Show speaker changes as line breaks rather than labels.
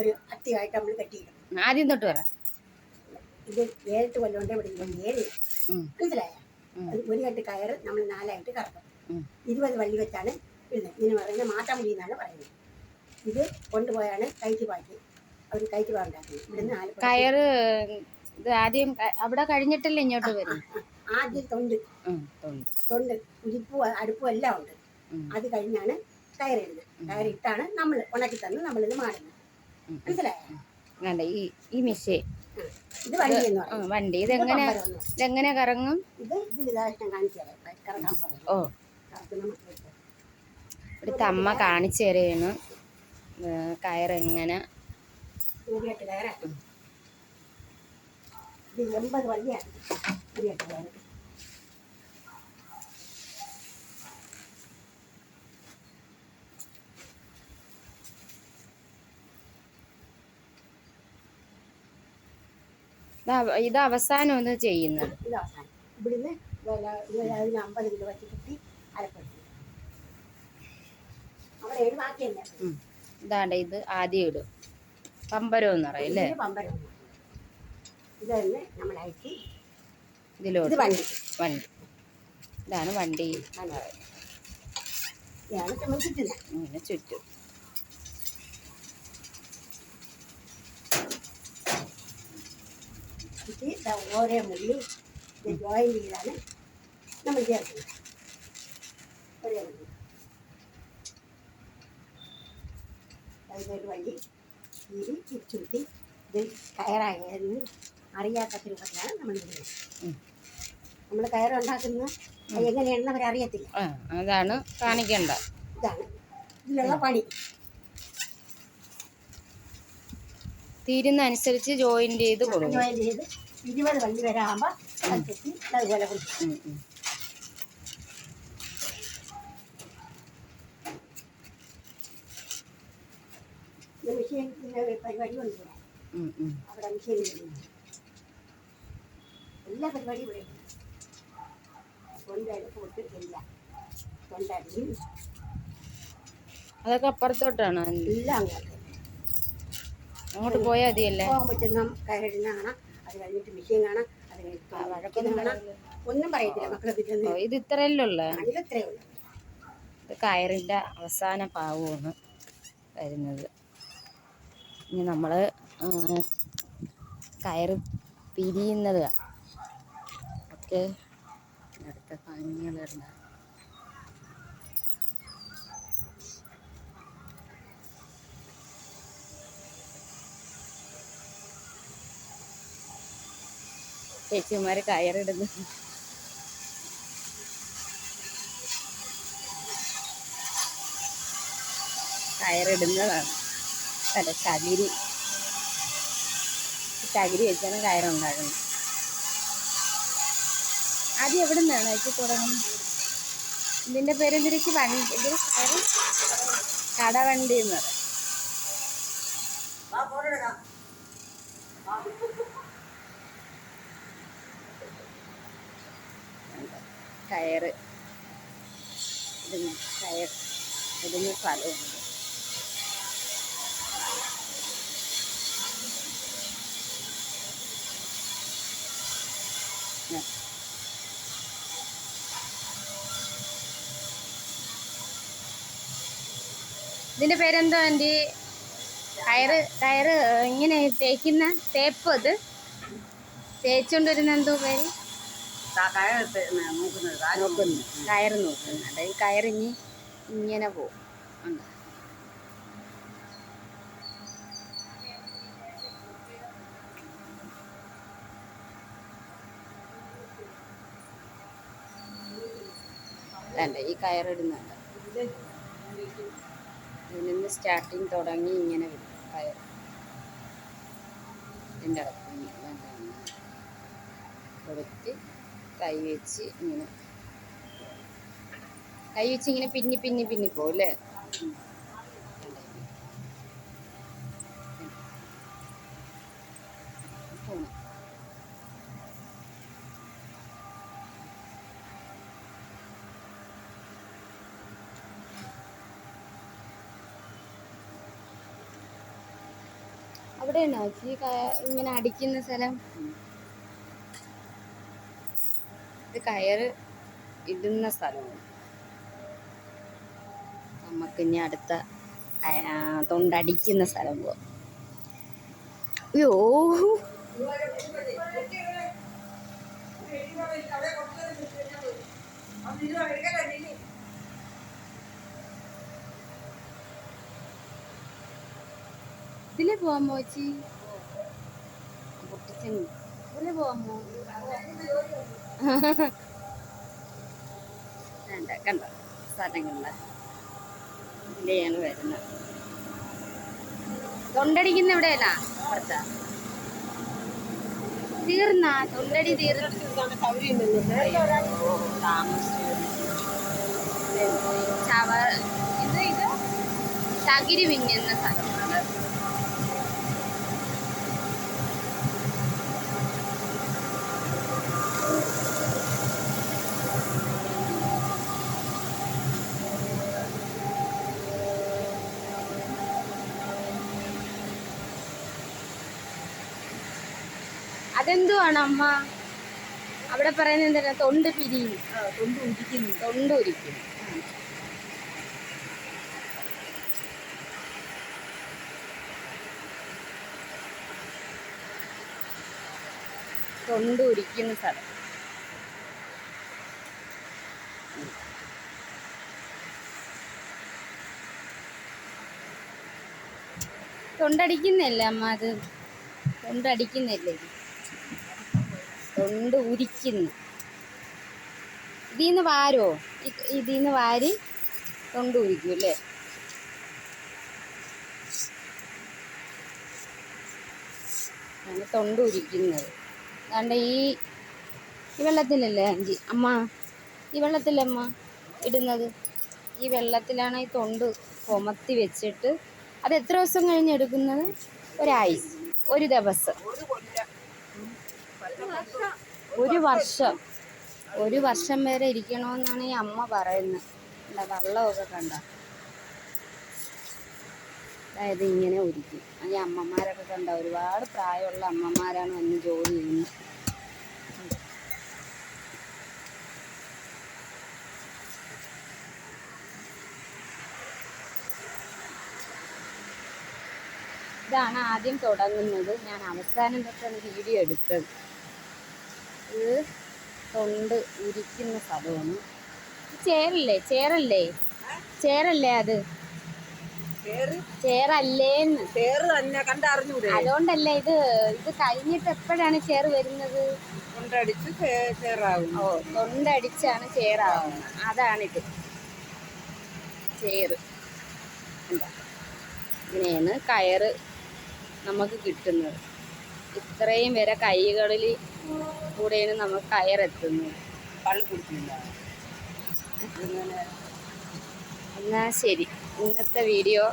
ഒരു അത്തിയായിട്ട് നമ്മൾ കെട്ടിയിടും
ആദ്യം തൊട്ട് വരാം.
ഇത് ഏഴെട്ട് കൊല്ലം കൊണ്ട് ഇവിടെ ഇല്ല ഏഴ് മനസ്സിലായ? ഒരു കെട്ട് കയറ് നമ്മൾ നാലായിട്ട് കറക്കും. ഇരുപത് വള്ളി വെച്ചാണ് ഇടുന്നത്. ഇതിന് പറയുന്നത് മാട്ടാമുടി എന്നാണ് പറയുന്നത്. ഇത് കൊണ്ടുപോയാണ് കയറ്റി പാറ്റി. അവർ കയറ്റി പാണ്ടാക്കുന്നത് ഇവിടുന്ന് നാല്
കയറ് ഇത് ആദ്യം അവിടെ കഴിഞ്ഞിട്ടല്ലേ ഇങ്ങോട്ട് വരും?
ആദ്യം തൊണ്ട്.
തൊണ്ട്.
ഉരിപ്പും അടുപ്പും എല്ലാം ഉണ്ട്. അത് കഴിഞ്ഞാണ് കയറിടുന്നത്. കയറിട്ടാണ് നമ്മൾ ഉണക്കി തന്ന് നമ്മളിത് മാറുന്നത്. മനസ്സിലായോ?
വേണ്ട ഈ ഈ മെഷീൻ
ഇത് വണ്ടി ഇത്
ഇതെങ്ങനെ. ഇതെങ്ങനെ കറങ്ങും? ഓ. ഇവിടുത്തെ അമ്മ കാണിച്ചു തരുകയാണ് കയറെങ്ങനെ.
എൺപത് വള്ളിയാണ്
ഇത് അവ- ഇത് അവസാനം ഒന്ന് ചെയ്യുന്നത്
ഇത് അവസാനം. ഇവിടുന്ന് വില- വില അതിന് അമ്പത് കിലോ വെച്ച് കിട്ടി അരപ്പെടുത്തി. അവിടെ ഏഴ് ബാക്കിയല്ല?
ഇതാണ്ട് ഇത് ആദ്യം ഇടും. പമ്പരം എന്ന് പറയും അല്ലേ?
പമ്പരം. ഇത് നമ്മൾ അയച്ച്
ഇതിലോട്ട്.
വണ്ടി.
വണ്ടി. ഇതാണ് വണ്ടി.
ഇതാണ്
ചുറ്റും
ഇത് ദാ ഓരോ മുള്ളി ഇത് ജോയിൻ ചെയ്താണ്. നമ്മൾ ചേർക്കുന്നത്. ഒരേ മുള്ളി. അതിലൊരു വഴി കീരി തിരിച്ചുരുത്തി ഇത് കയറായെന്ന് അറിയാത്ത രൂപത്തിലാണ് നമ്മൾ
ചെയ്യുന്നത്.
നമ്മൾ കയറുണ്ടാക്കുന്നത് എങ്ങനെയാണെന്ന് അവരറിയത്തില്ല.
അതാണ് കാണിക്കേണ്ട.
ഇതാണ്. ഇതിലുള്ള പണി.
തീരുന്ന അനുസരിച്ച് ജോയിന്റ് ചെയ്ത് കൊടുക്കും.
ജോയിൻ ചെയ്ത് ഇരുപത് വണ്ടി വരെ ആകുമ്പോൾ കത്തി അതുപോലെ കൊടുക്കും മെഷീനിന്റെ പരിപാടി കൊണ്ടുപോകാം. അവിടെ മെഷീൻ എല്ലാ പരിപാടിയും ഇവിടെ പോട്ട് എല്ലാം തൊണ്ടടിയും
അതൊക്കെ അപ്പുറത്തോട്ടാണ്?
എല്ലാം അങ്ങോട്ട്.
അങ്ങോട്ട് പോയാൽ മതിയല്ലേ?
പോകാൻ പറ്റുന്ന കയറിടുന്ന കാണാം അത് കഴിഞ്ഞിട്ട് മിഷീൻ കാണാം അത് കഴിഞ്ഞിട്ട് വഴക്കൊന്നും കാണാം. ഒന്നും പറയത്തില്ല മക്കളെ
ഇത്
അതിലത്രേ ഉള്ളൂ.
ഇത് കയറിന്റെ അവസാന പാവമാണ് വരുന്നത്. ഇനി നമ്മൾ കയറ് പിരിയുന്നത്. ഓക്കെ. അടുത്ത ഭംഗികളുണ്ട് ചേച്ചിമാർ കയറിടുന്നു. കയറിടുന്നതാണ്. അല്ല ചകിരി. ചകിരി വെച്ചാണ് കയറുണ്ടാകുന്നത് ആദ്യം എവിടെ നിന്നാണ് വെച്ച് തുടങ്ങുന്നത് ഇതിന്റെ പേര് തിരിച്ച് വണ്ടി ഇതിന് കയറ് കടവണ്ടി എന്ന് പറയും കയറ്. ഇടുന്ന കയർ ഇടുന്ന സ്ഥലമുണ്ട്. ഇതിന്റെ പേരെന്തോ ആന്റി? കയറ് കയറ് ഇങ്ങനെ തേക്കുന്ന തേപ്പ് അത്. തേച്ചുകൊണ്ടിരുന്ന എന്തോ പേര്?
നോക്കുന്നത്.
കയറ് നോക്കുന്നുണ്ട് ഈ കയറിഞ്ഞ് ഇങ്ങനെ പോകും. ഉണ്ട്. ഈ കയറിടുന്നുണ്ട് ഇതിൽ നിന്ന് സ്റ്റാർട്ടിങ് തുടങ്ങി ഇങ്ങനെ വരും കയർ ഇതിന്റെ കൊടുത്ത് കൈ വെച്ച് ഇങ്ങനെ. കൈ വെച്ച് ഇങ്ങനെ പിന്നി പിന്നി പിന്നി പോകും അല്ലേ. അവിടെയാണോ ഇങ്ങനെ അടിക്കുന്ന സ്ഥലം? ഇത് കയറ് ഇടുന്ന സ്ഥലമാണ്. നമുക്ക് ഇനി അടുത്ത തൊണ്ടടിക്കുന്ന സ്ഥലം പോവാം. അയ്യോ ഇതിലെ പോവാമോ ചേച്ചി പൊട്ടിച്ചൻ ഇതിലെ പോവാമോ വേണ്ട കണ്ടോ? സ്ഥലങ്ങളിൽ തൊണ്ടടിക്കുന്ന എവിടെയല്ല അപ്പുറത്താ. തീർന്ന? തൊണ്ടടി തീർന്നു ചവ ഇത് ഇത്? ചകിരി പിഞ്ഞുന്ന സ്ഥലമാണ് അതെന്തുവാണ് അമ്മ? അവിടെ പറയുന്നത് എന്തിനാ തൊണ്ട് പിരിയും
തൊണ്ട് ഉരിക്കുന്നു.
തൊണ്ട് ഉരിക്കും തൊണ്ട് ഉരിക്കുന്ന സ്ഥലം. തൊണ്ടടിക്കുന്നില്ല അമ്മ അത്? തൊണ്ടടിക്കുന്നില്ലേ? തൊണ്ട് ഉരിക്കുന്നു. ഇതിന്ന് വാരോ? ഇതിന്ന് വാരി തൊണ്ട് ഉരിക്കും അല്ലേ? തൊണ്ട് ഉരിക്കുന്നത്. അതുകൊണ്ട് ഈ ഈ വെള്ളത്തിലല്ലേ അഞ്ചി? അമ്മ ഈ വെള്ളത്തിലമ്മ ഇടുന്നത്? ഈ വെള്ളത്തിലാണ് ഈ തൊണ്ട് കൊമത്തി വെച്ചിട്ട് അത് എത്ര ദിവസം കഴിഞ്ഞ് എടുക്കുന്നത്? ഒരാഴ്ച. ഒരു ദിവസം. ഒരു വർഷം. ഒരു വർഷം വരെ ഇരിക്കണമെന്നാണ് ഈ അമ്മ പറയുന്നത്. എന്താ വെള്ളമൊക്കെ കണ്ട? അതായത് ഇങ്ങനെ ഒരുക്കും. ഈ അമ്മമാരൊക്കെ കണ്ട ഒരുപാട് പ്രായമുള്ള അമ്മമാരാണ് വന്ന് ജോലി ചെയ്യുന്നത്. ഇതാണ് ആദ്യം തുടങ്ങുന്നത്. ഞാൻ അവസാനം തൊട്ടാണ് വീഡിയോ എടുത്തത്. ഇത് തൊണ്ട് ഉരിക്കുന്ന സ്ഥലമാണ്. ചേരല്ലേ ചേരല്ലേ? ചേരല്ലേ അത്? ചേറല്ലേന്ന്
പേര് തന്നെ കണ്ടറിഞ്ഞൂടെ?
അതുകൊണ്ടല്ലേ ഇത് ഇത് കഴിഞ്ഞിട്ട് എപ്പോഴാണ് ചേറ് വരുന്നത്?
കൊണ്ടടിച്ച് ചേറാവും
ഓ തൊണ്ടടിച്ചാണ് ചേറാവുന്നത്. അതാണിത്. ചേറ്. എന്താ ഇങ്ങനെയാണ് കയറ് നമുക്ക് കിട്ടുന്നത്. ഇത്രയും വരെ കൈകളിൽ കൂടെയാണ് നമുക്ക് കയറെത്തുന്നത് എന്നാൽ ശരി. ഇന്നത്തെ വീഡിയോ